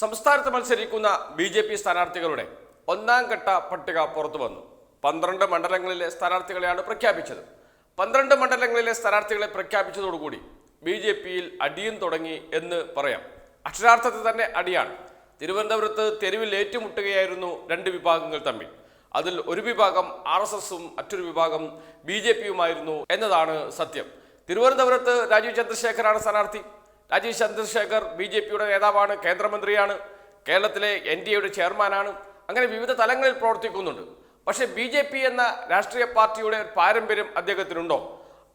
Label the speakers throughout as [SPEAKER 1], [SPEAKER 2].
[SPEAKER 1] സംസ്ഥാനത്ത് മത്സരിക്കുന്ന B J P സ്ഥാനാർത്ഥികളുടെ ഒന്നാം ഘട്ട പട്ടിക പുറത്തു വന്നു. പന്ത്രണ്ട് മണ്ഡലങ്ങളിലെ സ്ഥാനാർത്ഥികളെയാണ് പ്രഖ്യാപിച്ചത്. പന്ത്രണ്ട് മണ്ഡലങ്ങളിലെ സ്ഥാനാർത്ഥികളെ പ്രഖ്യാപിച്ചതോടുകൂടി ബി ജെ പിയിൽ അടിയും തുടങ്ങി എന്ന് പറയാം. അക്ഷരാർത്ഥത്തിൽ തന്നെ അടിയാണ്. തിരുവനന്തപുരത്ത് തെരുവിൽ ഏറ്റുമുട്ടുകയായിരുന്നു രണ്ട് വിഭാഗങ്ങൾ തമ്മിൽ. അതിൽ ഒരു വിഭാഗം ആർ എസ് എസും മറ്റൊരു വിഭാഗം ബി ജെ പിയുമായിരുന്നു എന്നതാണ് സത്യം. തിരുവനന്തപുരത്ത് രാജീവ് ചന്ദ്രശേഖരാണ് സ്ഥാനാർത്ഥി. രാജീവ് ചന്ദ്രശേഖർ ബി ജെ പിയുടെ നേതാവാണ് കേന്ദ്രമന്ത്രിയാണ് കേരളത്തിലെ എൻ ഡി എയുടെ ചെയർമാനാണ് അങ്ങനെ വിവിധ തലങ്ങളിൽ പ്രവർത്തിക്കുന്നുണ്ട്. പക്ഷേ ബി ജെ പി എന്ന രാഷ്ട്രീയ പാർട്ടിയുടെ പാരമ്പര്യം അദ്ദേഹത്തിനുണ്ടോ?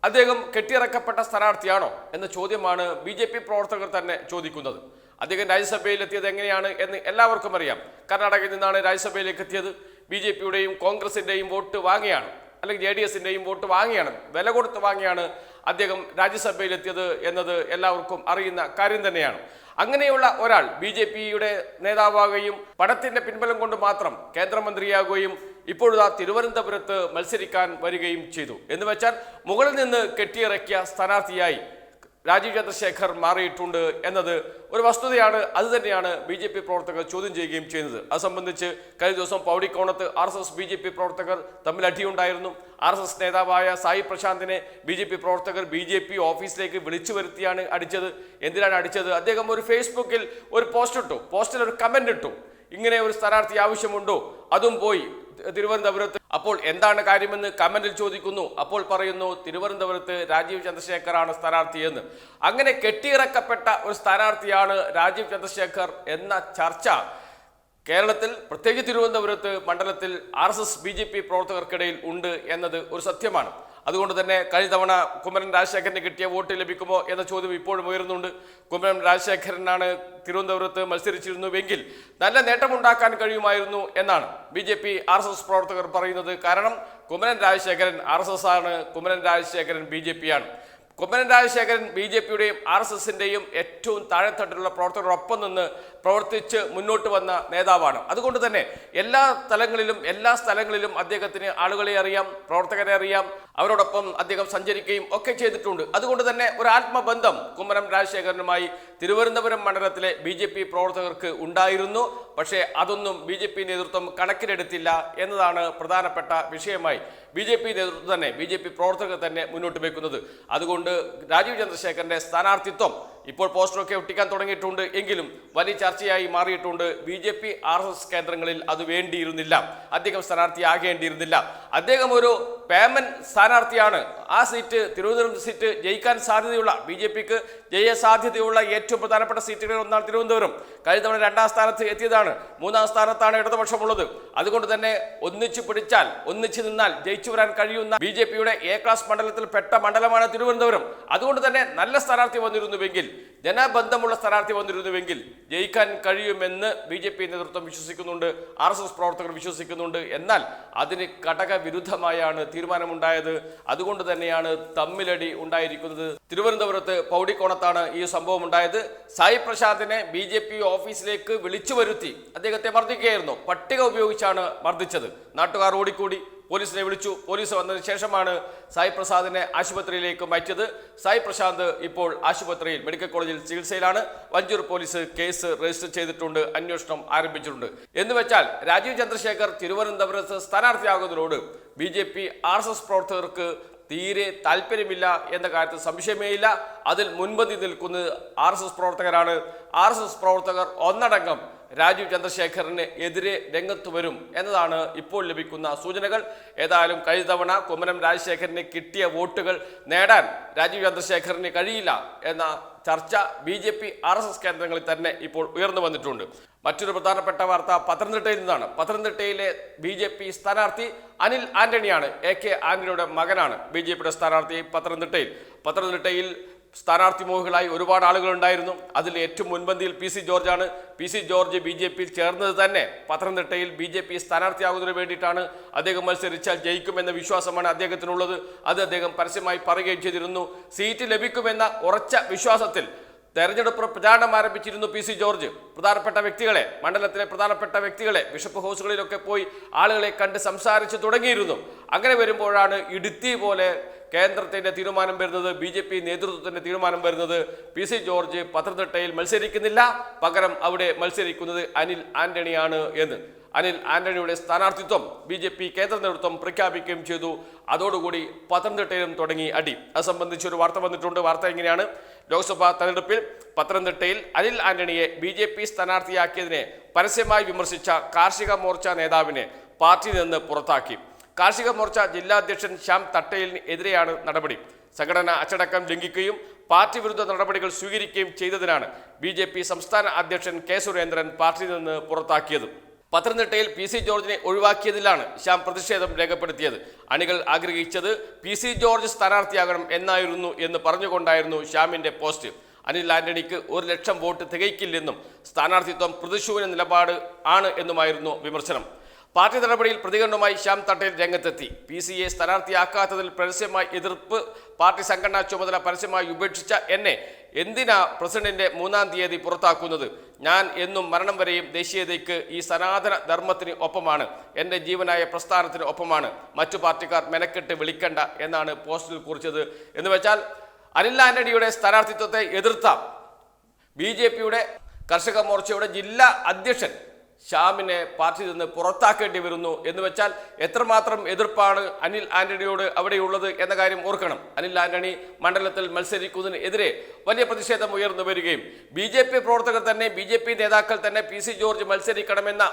[SPEAKER 1] അദ്ദേഹം കെട്ടിയിറക്കപ്പെട്ട സ്ഥാനാർത്ഥിയാണോ എന്ന ചോദ്യമാണ് ബി ജെ പി പ്രവർത്തകർ തന്നെ ചോദിക്കുന്നത്. അദ്ദേഹം രാജ്യസഭയിൽ എത്തിയത് എങ്ങനെയാണ് എന്ന് എല്ലാവർക്കും അറിയാം. കർണാടകയിൽ നിന്നാണ് രാജ്യസഭയിലേക്ക് എത്തിയത്. ബി ജെ പിയുടെയും കോൺഗ്രസിന്റെയും വോട്ട് വാങ്ങിയാണ്. അല്ലെങ്കിൽ ജെ ഡി എസിന്റെയും വോട്ട് വാങ്ങിയാണ്. വില കൊടുത്ത് വാങ്ങിയാണ് അദ്ദേഹം രാജ്യസഭയിലെത്തിയത് എന്നത് എല്ലാവർക്കും അറിയുന്ന കാര്യം തന്നെയാണ്. അങ്ങനെയുള്ള ഒരാൾ ബി ജെ പിയുടെ നേതാവാകുകയും പണത്തിന്റെ പിൻബലം കൊണ്ട് മാത്രം കേന്ദ്രമന്ത്രിയാകുകയും ഇപ്പോഴാ തിരുവനന്തപുരത്ത് മത്സരിക്കാൻ വരികയും ചെയ്തു. എന്ന് വെച്ചാൽ മുകളിൽ നിന്ന് കെട്ടിയിറക്കിയ സ്ഥാനാർത്ഥിയായി രാജീവ് ചന്ദ്രശേഖർ മാറിയിട്ടുണ്ട് എന്നത് ഒരു വസ്തുതയാണ്. അത് തന്നെയാണ് ബി ജെ പി പ്രവർത്തകർ ചോദ്യം ചെയ്യുകയും ചെയ്യുന്നത്. അത് സംബന്ധിച്ച് കഴിഞ്ഞ ദിവസം പൗടിക്കോണത്ത് R S S B J P പ്രവർത്തകർ തമ്മിൽ അടിയുണ്ടായിരുന്നു. ആർ എസ് എസ് നേതാവായ സായി പ്രശാന്തിനെ ബി ജെ പി പ്രവർത്തകർ ബി ജെ പി ഓഫീസിലേക്ക് വിളിച്ചു വരുത്തിയാണ് അടിച്ചത്. എന്തിനാണ് അടിച്ചത്? അദ്ദേഹം ഒരു ഫേസ്ബുക്കിൽ ഒരു പോസ്റ്റ് ഇട്ടു. പോസ്റ്റിൽ ഒരു കമന്റ് ഇട്ടു. ഇങ്ങനെ ഒരു സ്ഥാനാർത്ഥി ആവശ്യമുണ്ടോ? അതും പോയി. തിരുവനന്തപുരത്ത്. അപ്പോൾ എന്താണ് കാര്യമെന്ന് കമന്റിൽ ചോദിക്കുന്നു. അപ്പോൾ പറയുന്നു തിരുവനന്തപുരത്ത് രാജീവ് ചന്ദ്രശേഖറാണ് സ്ഥാനാർത്ഥിയെന്ന്. അങ്ങനെ കെട്ടിയിറക്കപ്പെട്ട ഒരു സ്ഥാനാർത്ഥിയാണ് രാജീവ് ചന്ദ്രശേഖർ എന്ന ചർച്ച കേരളത്തിൽ പ്രത്യേകിച്ച് തിരുവനന്തപുരത്ത് മണ്ഡലത്തിൽ R S S B J P പ്രവർത്തകർക്കിടയിൽ ഉണ്ട് എന്നത് ഒരു സത്യമാണ്. അതുകൊണ്ട് തന്നെ കഴിഞ്ഞ തവണ കുമരൻ രാജശേഖരന് കിട്ടിയ വോട്ട് ലഭിക്കുമോ എന്ന ചോദ്യം ഇപ്പോഴും ഉയരുന്നുണ്ട്. കുമരൻ രാജശേഖരനാണ് തിരുവനന്തപുരത്ത് മത്സരിച്ചിരുന്നുവെങ്കിൽ നല്ല നേട്ടമുണ്ടാക്കാൻ കഴിയുമായിരുന്നു എന്നാണ് B J P R S S പ്രവർത്തകർ പറയുന്നത്. കാരണം Kumaran Rajasekharan R S S ആണ് Kumaran Rajasekharan B J P ആണ്. കുമരൻ രാജശേഖരൻ ബി ജെ പിയുടെയും ആർ എസ് എസിന്റെയും ഏറ്റവും താഴെത്തട്ടിലുള്ള പ്രവർത്തകരോടൊപ്പം നിന്ന് പ്രവർത്തിച്ച് മുന്നോട്ട് വന്ന നേതാവാണ്. അതുകൊണ്ട് തന്നെ എല്ലാ തലങ്ങളിലും എല്ലാ സ്ഥലങ്ങളിലും അദ്ദേഹത്തിന് ആളുകളെ അറിയാം പ്രവർത്തകരെ അറിയാം അവരോടൊപ്പം അദ്ദേഹം സഞ്ചരിക്കുകയും ഒക്കെ ചെയ്തിട്ടുണ്ട്. അതുകൊണ്ട് തന്നെ ഒരു ആത്മബന്ധം കുമ്മനം രാജശേഖരനുമായി തിരുവനന്തപുരം മണ്ഡലത്തിലെ ബി ജെ പി പ്രവർത്തകർക്ക് ഉണ്ടായിരുന്നു. പക്ഷേ അതൊന്നും ബി ജെ പി നേതൃത്വം കണക്കിലെടുത്തില്ല എന്നതാണ് പ്രധാനപ്പെട്ട വിഷയമായി ബി ജെ പി നേതൃത്വം തന്നെ ബി ജെ പി പ്രവർത്തകർ തന്നെ മുന്നോട്ട് വയ്ക്കുന്നത് അതുകൊണ്ട് രാജീവ് ചന്ദ്രശേഖരന്റെ സ്ഥാനാർത്ഥിത്വം ഇപ്പോൾ പോസ്റ്ററൊക്കെ ഒട്ടിക്കാൻ തുടങ്ങിയിട്ടുണ്ട്. എങ്കിലും വലിയ ചർച്ചയായി മാറിയിട്ടുണ്ട്. B J P R S S കേന്ദ്രങ്ങളിൽ അത് വേണ്ടിയിരുന്നില്ല. അദ്ദേഹം സ്ഥാനാർത്ഥിയാകേണ്ടിയിരുന്നില്ല. അദ്ദേഹം ഒരു പേമൻ സ്ഥാനാർത്ഥിയാണ്. ആ സീറ്റ് തിരുവനന്തപുരം സീറ്റ് ജയിക്കാൻ സാധ്യതയുള്ള ബി ജെ പിക്ക് ജയ സാധ്യതയുള്ള ഏറ്റവും പ്രധാനപ്പെട്ട സീറ്റുകളിൽ ഒന്നാണ് തിരുവനന്തപുരം. കഴിഞ്ഞ തവണ രണ്ടാം സ്ഥാനത്ത് എത്തിയതാണ്. മൂന്നാം സ്ഥാനത്താണ് ഇടതുപക്ഷമുള്ളത്. അതുകൊണ്ട് തന്നെ ഒന്നിച്ചു പിടിച്ചാൽ ഒന്നിച്ചു നിന്നാൽ ജയിച്ചു വരാൻ കഴിയുന്ന ബി ജെ പിയുടെ എ ക്ലാസ് മണ്ഡലത്തിൽ പെട്ട മണ്ഡലമാണ് തിരുവനന്തപുരം. അതുകൊണ്ട് തന്നെ നല്ല സ്ഥാനാർത്ഥി വന്നിരുന്നുവെങ്കിൽ ജനബന്ധമുള്ള സ്ഥാനാർത്ഥി വന്നിരുന്നുവെങ്കിൽ ജയിക്കാൻ കഴിയുമെന്ന് ബി ജെ പി നേതൃത്വം വിശ്വസിക്കുന്നുണ്ട് ആർ എസ് എസ് പ്രവർത്തകർ വിശ്വസിക്കുന്നുണ്ട്. എന്നാൽ അതിന് ഘടകവിരുദ്ധമായാണ് തീരുമാനമുണ്ടായത്. അതുകൊണ്ട് തന്നെയാണ് തമ്മിലടി ഉണ്ടായിരിക്കുന്നത്. തിരുവനന്തപുരത്ത് പൗടിക്കോണത്താണ് ഈ സംഭവം ഉണ്ടായത് സായി പ്രസാദിനെ ബി ജെ പി ഓഫീസിലേക്ക് വിളിച്ചു വരുത്തി അദ്ദേഹത്തെ മർദ്ദിക്കുകയായിരുന്നു. പട്ടിക ഉപയോഗിച്ചാണ് മർദ്ദിച്ചത്. നാട്ടുകാർ ഓടിക്കൂടി. പോലീസിനെ വിളിച്ചു. പോലീസ് വന്നതിന് ശേഷമാണ് സായി പ്രസാദിനെ ആശുപത്രിയിലേക്ക് മാറ്റിയത്. സായി പ്രശാന്ത് ഇപ്പോൾ ആശുപത്രിയിൽ മെഡിക്കൽ കോളേജിൽ ചികിത്സയിലാണ്. വഞ്ചൂർ പോലീസ് കേസ് രജിസ്റ്റർ ചെയ്തിട്ടുണ്ട് അന്വേഷണം ആരംഭിച്ചിട്ടുണ്ട്. എന്ന് വെച്ചാൽ രാജീവ് ചന്ദ്രശേഖർ തിരുവനന്തപുരത്ത് സ്ഥാനാർത്ഥിയാകുന്നതിനോട് B J P R S S പ്രവർത്തകർക്ക് തീരെ താല്പര്യമില്ല എന്ന കാര്യത്തിൽ സംശയമേ ഇല്ല അതിൽ മുൻപന്തി നിൽക്കുന്നത് ആർ എസ് എസ് പ്രവർത്തകരാണ്. ആർ എസ് എസ് പ്രവർത്തകർ ഒന്നടങ്കം രാജീവ് ചന്ദ്രശേഖറിന് എതിരെ രംഗത്ത് വരും എന്നതാണ് ഇപ്പോൾ ലഭിക്കുന്ന സൂചനകൾ. ഏതായാലും കഴിഞ്ഞ തവണ കുമ്മനം രാജശേഖരന് കിട്ടിയ വോട്ടുകൾ നേടാൻ രാജീവ് ചന്ദ്രശേഖറിന് കഴിയില്ല എന്ന ചർച്ച B J P R S S കേന്ദ്രങ്ങളിൽ തന്നെ ഇപ്പോൾ ഉയർന്നു വന്നിട്ടുണ്ട്. മറ്റൊരു പ്രധാനപ്പെട്ട വാർത്ത പത്തനംതിട്ടയിൽ നിന്നാണ്. പത്തനംതിട്ടയിലെ ബി ജെ പി സ്ഥാനാർത്ഥി അനിൽ ആന്റണിയാണ്. എ കെ ആന്റണിയുടെ മകനാണ് ബി ജെ പിയുടെ സ്ഥാനാർത്ഥി പത്തനംതിട്ടയിൽ. പത്തനംതിട്ടയിൽ സ്ഥാനാർത്ഥി മോഹികളായി ഒരുപാട് ആളുകൾ ഉണ്ടായിരുന്നു അതിൽ ഏറ്റവും മുൻപന്തിയിൽ P C ജോർജാണ്. P C George B J പിയിൽ ചേർന്നത് തന്നെ പത്തനംതിട്ടയിൽ ബി ജെ പി സ്ഥാനാർത്ഥിയാകുന്നതിന് വേണ്ടിയിട്ടാണ് അദ്ദേഹം മത്സരിച്ചാൽ ജയിക്കുമെന്ന വിശ്വാസമാണ് അദ്ദേഹത്തിനുള്ളത്. അത് അദ്ദേഹം പരസ്യമായി പറയുകയും ചെയ്തിരുന്നു. സീറ്റ് ലഭിക്കുമെന്ന ഉറച്ച വിശ്വാസത്തിൽ തെരഞ്ഞെടുപ്പ് പ്രചാരണം ആരംഭിച്ചിരുന്നു പി സി ജോർജ്. പ്രധാനപ്പെട്ട വ്യക്തികളെ മണ്ഡലത്തിലെ പ്രധാനപ്പെട്ട വ്യക്തികളെ ബിഷപ്പ് ഹൗസുകളിലൊക്കെ പോയി ആളുകളെ കണ്ട് സംസാരിച്ചു തുടങ്ങിയിരുന്നു. അങ്ങനെ വരുമ്പോഴാണ് ഇടുത്തി പോലെ കേന്ദ്രത്തിന്റെ തീരുമാനം വരുന്നത് ബി ജെ പി നേതൃത്വത്തിന്റെ തീരുമാനം വരുന്നത് പി സി ജോർജ് പത്തനംതിട്ടയിൽ മത്സരിക്കുന്നില്ല. പകരം അവിടെ മത്സരിക്കുന്നത് അനിൽ ആന്റണിയാണ് എന്ന്. അനിൽ ആന്റണിയുടെ സ്ഥാനാർത്ഥിത്വം ബി ജെ പി കേന്ദ്ര നേതൃത്വം പ്രഖ്യാപിക്കുകയും ചെയ്തു. അതോടുകൂടി പത്തനംതിട്ടയിലും തുടങ്ങി അടി. അത് സംബന്ധിച്ച് ഒരു വാർത്ത വന്നിട്ടുണ്ട്. വാർത്ത എങ്ങനെയാണ്? ലോക്സഭാ തെരഞ്ഞെടുപ്പിൽ പത്തനംതിട്ടയിൽ അനിൽ ആന്റണിയെ ബി ജെ പി സ്ഥാനാർത്ഥിയാക്കിയതിനെ പരസ്യമായി വിമർശിച്ച കാർഷിക മോർച്ച നേതാവിനെ പാർട്ടിയിൽ നിന്ന് പുറത്താക്കി. കാർഷിക മോർച്ച ജില്ലാ അധ്യക്ഷൻ ശ്യാം തട്ടയിലിന് എതിരെയാണ് നടപടി. സംഘടന അച്ചടക്കം ലംഘിക്കുകയും പാർട്ടി വിരുദ്ധ നടപടികൾ സ്വീകരിക്കുകയും ചെയ്തതിനാണ് ബി ജെ പി സംസ്ഥാന അധ്യക്ഷൻ കെ സുരേന്ദ്രൻ പാർട്ടിയിൽ നിന്ന് പുറത്താക്കിയത്. പത്തനംതിട്ടയിൽ പി സി ജോർജിനെ ഒഴിവാക്കിയതിലാണ് ശ്യാം പ്രതിഷേധം രേഖപ്പെടുത്തിയത്. അണികൾ ആഗ്രഹിച്ചത് പി സി ജോർജ് സ്ഥാനാർത്ഥിയാകണം എന്നായിരുന്നു എന്ന് പറഞ്ഞുകൊണ്ടായിരുന്നു ശ്യാമിന്റെ പോസ്റ്റ്. അനിൽ ആന്റണിക്ക് ഒരു ലക്ഷം വോട്ട് തികയ്ക്കില്ലെന്നും സ്ഥാനാർത്ഥിത്വം പ്രതിശൂന്യ നിലപാട് ആണ് എന്നുമായിരുന്നു വിമർശനം. പാർട്ടി നടപടിയിൽ പ്രതികരണവുമായി ശ്യാം തട്ടേൽ രംഗത്തെത്തി. പി സി എ സ്ഥാനാർത്ഥിയാക്കാത്തതിൽ പരസ്യമായി എതിർപ്പ് പാർട്ടി സംഘടനാ ചുമതല പരസ്യമായി ഉപേക്ഷിച്ച എന്നെ എന്തിനാ പ്രസിഡന്റിന്റെ മൂന്നാം തീയതി പുറത്താക്കുന്നത്? ഞാൻ എന്നും മരണം വരെയും ദേശീയതയ്ക്ക് ഈ സനാതന ധർമ്മത്തിന് ഒപ്പമാണ്. എന്റെ ജീവനായ പ്രസ്ഥാനത്തിന് ഒപ്പമാണ്. മറ്റു പാർട്ടിക്കാർ മെനക്കെട്ട് വിളിക്കണ്ട എന്നാണ് പോസ്റ്റിൽ കുറിച്ചത്. എന്ന് വെച്ചാൽ അനിൽ ആന്റണിയുടെ സ്ഥാനാർത്ഥിത്വത്തെ എതിർത്ത. ബി കർഷക മോർച്ചയുടെ ജില്ലാ അധ്യക്ഷൻ ശ്യാമിനെ പാർട്ടിയിൽ നിന്ന് പുറത്താക്കേണ്ടി വരുന്നു എന്ന് വെച്ചാൽ എത്രമാത്രം എതിർപ്പാണ് അനിൽ ആന്റണിയോട് അവിടെയുള്ളത് എന്ന കാര്യം ഓർക്കണം. അനിൽ ആന്റണി മണ്ഡലത്തിൽ മത്സരിക്കുന്നതിനെതിരെ വലിയ പ്രതിഷേധം ഉയർന്നു വരികയും ബി ജെ പി പ്രവർത്തകർ തന്നെ ബി ജെ പി നേതാക്കൾ തന്നെ പി സി ജോർജ് മത്സരിക്കണമെന്ന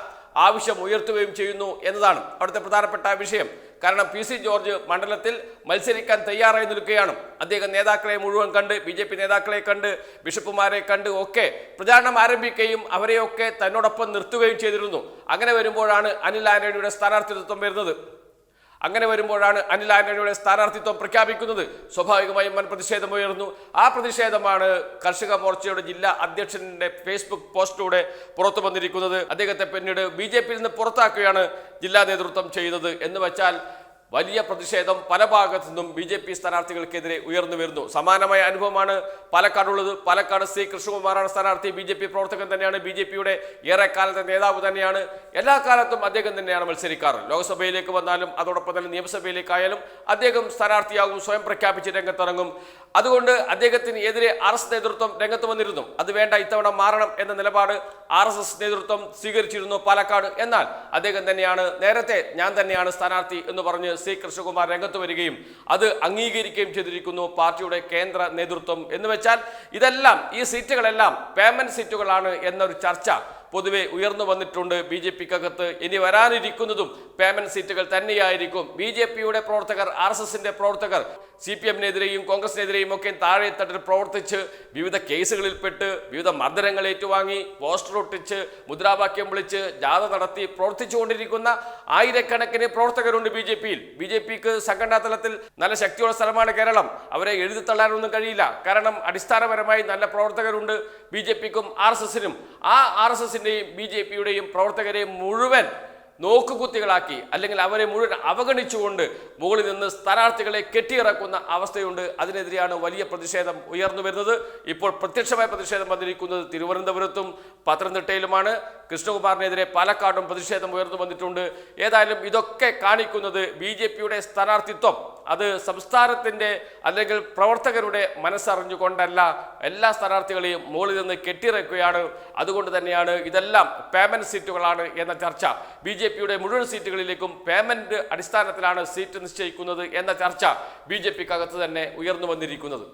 [SPEAKER 1] ആവശ്യം ഉയർത്തുകയും ചെയ്യുന്നു എന്നതാണ് അവിടുത്തെ പ്രധാനപ്പെട്ട വിഷയം. കാരണം പി സി ജോർജ് മണ്ഡലത്തിൽ മത്സരിക്കാൻ തയ്യാറായി നിൽക്കുകയാണ്. അദ്ദേഹം നേതാക്കളെ മുഴുവൻ കണ്ട് ബി ജെ പി നേതാക്കളെ കണ്ട് ബിഷപ്പുമാരെ കണ്ട് ഒക്കെ പ്രചാരണം ആരംഭിക്കുകയും അവരെയൊക്കെ തന്നോടൊപ്പം നിർത്തുകയും ചെയ്തിരുന്നു. അങ്ങനെ വരുമ്പോഴാണ് അനിൽ ആന്റണിയുടെ സ്ഥാനാർത്ഥിത്വം വരുന്നത്. അങ്ങനെ വരുമ്പോഴാണ് അനിൽ ആന്റണിയുടെ സ്ഥാനാർത്ഥിത്വം പ്രഖ്യാപിക്കുന്നത്. സ്വാഭാവികമായും വൻ പ്രതിഷേധം ഉയർന്നു. ആ പ്രതിഷേധമാണ് കർഷക മോർച്ചയുടെ ജില്ലാ അധ്യക്ഷന്റെ ഫേസ്ബുക്ക് പോസ്റ്റിലൂടെ പുറത്തു വന്നിരിക്കുന്നത്. അദ്ദേഹത്തെ പിന്നീട് ബി ജെ പിയിൽ നിന്ന് പുറത്താക്കുകയാണ് ജില്ലാ നേതൃത്വം ചെയ്തത് എന്ന് വെച്ചാൽ വലിയ പ്രതിഷേധം പല ഭാഗത്തു നിന്നും ബി ജെ പി സ്ഥാനാർത്ഥികൾക്കെതിരെ ഉയർന്നു വരുന്നു. സമാനമായ അനുഭവമാണ് പാലക്കാടുള്ളത്. പാലക്കാട് സി കൃഷ്ണകുമാറാണ് സ്ഥാനാർത്ഥി. ബി ജെ പി പ്രവർത്തകൻ തന്നെയാണ്. ബി ജെ പിയുടെ ഏറെക്കാലത്തെ നേതാവ് തന്നെയാണ്. എല്ലാ കാലത്തും അദ്ദേഹം തന്നെയാണ് മത്സരിക്കാറ്. ലോക്സഭയിലേക്ക് വന്നാലും അതോടൊപ്പം തന്നെ നിയമസഭയിലേക്കായാലും അദ്ദേഹം സ്ഥാനാർത്ഥിയാകും. സ്വയം പ്രഖ്യാപിച്ച് രംഗത്തിറങ്ങും. അതുകൊണ്ട് അദ്ദേഹത്തിന് എതിരെ ആർ എസ് നേതൃത്വം രംഗത്ത് വന്നിരുന്നു. അത് വേണ്ട ഇത്തവണ മാറണം എന്ന നിലപാട് ആർ എസ് എസ് നേതൃത്വം സ്വീകരിച്ചിരുന്നു പാലക്കാട്. എന്നാൽ അദ്ദേഹം തന്നെയാണ് നേരത്തെ ഞാൻ തന്നെയാണ് സ്ഥാനാർത്ഥി എന്ന് പറഞ്ഞ് സി കൃഷ്ണകുമാർ രംഗത്ത് വരികയും അത് അംഗീകരിക്കുകയും ചെയ്തിരിക്കുന്നു പാർട്ടിയുടെ കേന്ദ്ര നേതൃത്വം എന്ന് വെച്ചാൽ ഇതെല്ലാം ഈ സീറ്റുകളെല്ലാം പേമെന്റ് സീറ്റുകളാണ് എന്നൊരു ചർച്ച പൊതുവെ ഉയർന്നു വന്നിട്ടുണ്ട്. ബി ജെ പിക്കകത്ത് ഇനി വരാനിരിക്കുന്നതും പേമെന്റ് സീറ്റുകൾ തന്നെയായിരിക്കും. ബി ജെ പിയുടെ പ്രവർത്തകർ ആർ എസ് എസിന്റെ പ്രവർത്തകർ സി പി എമ്മിനെതിരെയും കോൺഗ്രസിനെതിരെയും ഒക്കെ താഴെ തട്ടിൽ പ്രവർത്തിച്ച് വിവിധ കേസുകളിൽപ്പെട്ട് വിവിധ മർദ്ദനങ്ങൾ ഏറ്റുവാങ്ങി പോസ്റ്റർ ഒട്ടിച്ച് മുദ്രാവാക്യം വിളിച്ച് ജാഥ നടത്തി പ്രവർത്തിച്ചുകൊണ്ടിരിക്കുന്ന ആയിരക്കണക്കിന് പ്രവർത്തകരുണ്ട് ബി ജെ പിയിൽ. ബി ജെ പിക്ക് സംഘടനാ തലത്തിൽ നല്ല ശക്തിയുള്ള സ്ഥലമാണ് കേരളം. അവരെ എഴുതി തള്ളാനൊന്നും കഴിയില്ല. കാരണം അടിസ്ഥാനപരമായി നല്ല പ്രവർത്തകരുണ്ട് ബി ജെ പിക്കും ആർ എസ് എസിനും. ആ ആർ എസ് എസിന്റെയും ബി ജെ പിയുടെയും പ്രവർത്തകരെ മുഴുവൻ നോക്കുകുത്തികളാക്കി അല്ലെങ്കിൽ അവരെ മുഴുവൻ അവഗണിച്ചുകൊണ്ട് മുകളിൽ നിന്ന് സ്ഥാനാർത്ഥികളെ കെട്ടിയിറക്കുന്ന അവസ്ഥയുണ്ട്. അതിനെതിരെയാണ് വലിയ പ്രതിഷേധം ഉയർന്നു വരുന്നത്. ഇപ്പോൾ പ്രത്യക്ഷമായ പ്രതിഷേധം വന്നിരിക്കുന്നത് തിരുവനന്തപുരത്തും പത്തനംതിട്ടയിലുമാണ്. കൃഷ്ണകുമാറിനെതിരെ പാലക്കാടും പ്രതിഷേധം ഉയർന്നു വന്നിട്ടുണ്ട്. ഏതായാലും ഇതൊക്കെ കാണിക്കുന്നത് ബി ജെ പിയുടെ സ്ഥാനാർത്ഥിത്വം. അത് സംസ്ഥാനത്തിന്റെ അല്ലെങ്കിൽ പ്രവർത്തകരുടെ മനസ്സറിഞ്ഞുകൊണ്ടല്ല എല്ലാ സ്ഥാനാർത്ഥികളെയും മുകളിൽ നിന്ന് കെട്ടിയിറക്കുകയാണ്. അതുകൊണ്ട് തന്നെയാണ് ഇതെല്ലാം പേയ്മെന്റ് സീറ്റുകളാണ് എന്ന ചർച്ച. ബി ജെ പിയുടെ മുഴുവൻ സീറ്റുകളിലേക്കും പേയ്മെന്റ് അടിസ്ഥാനത്തിലാണ് സീറ്റ് നിശ്ചയിക്കുന്നത് എന്ന ചർച്ച ബി ജെ പിക്കകത്ത് തന്നെ ഉയർന്നു വന്നിരിക്കുന്നത്.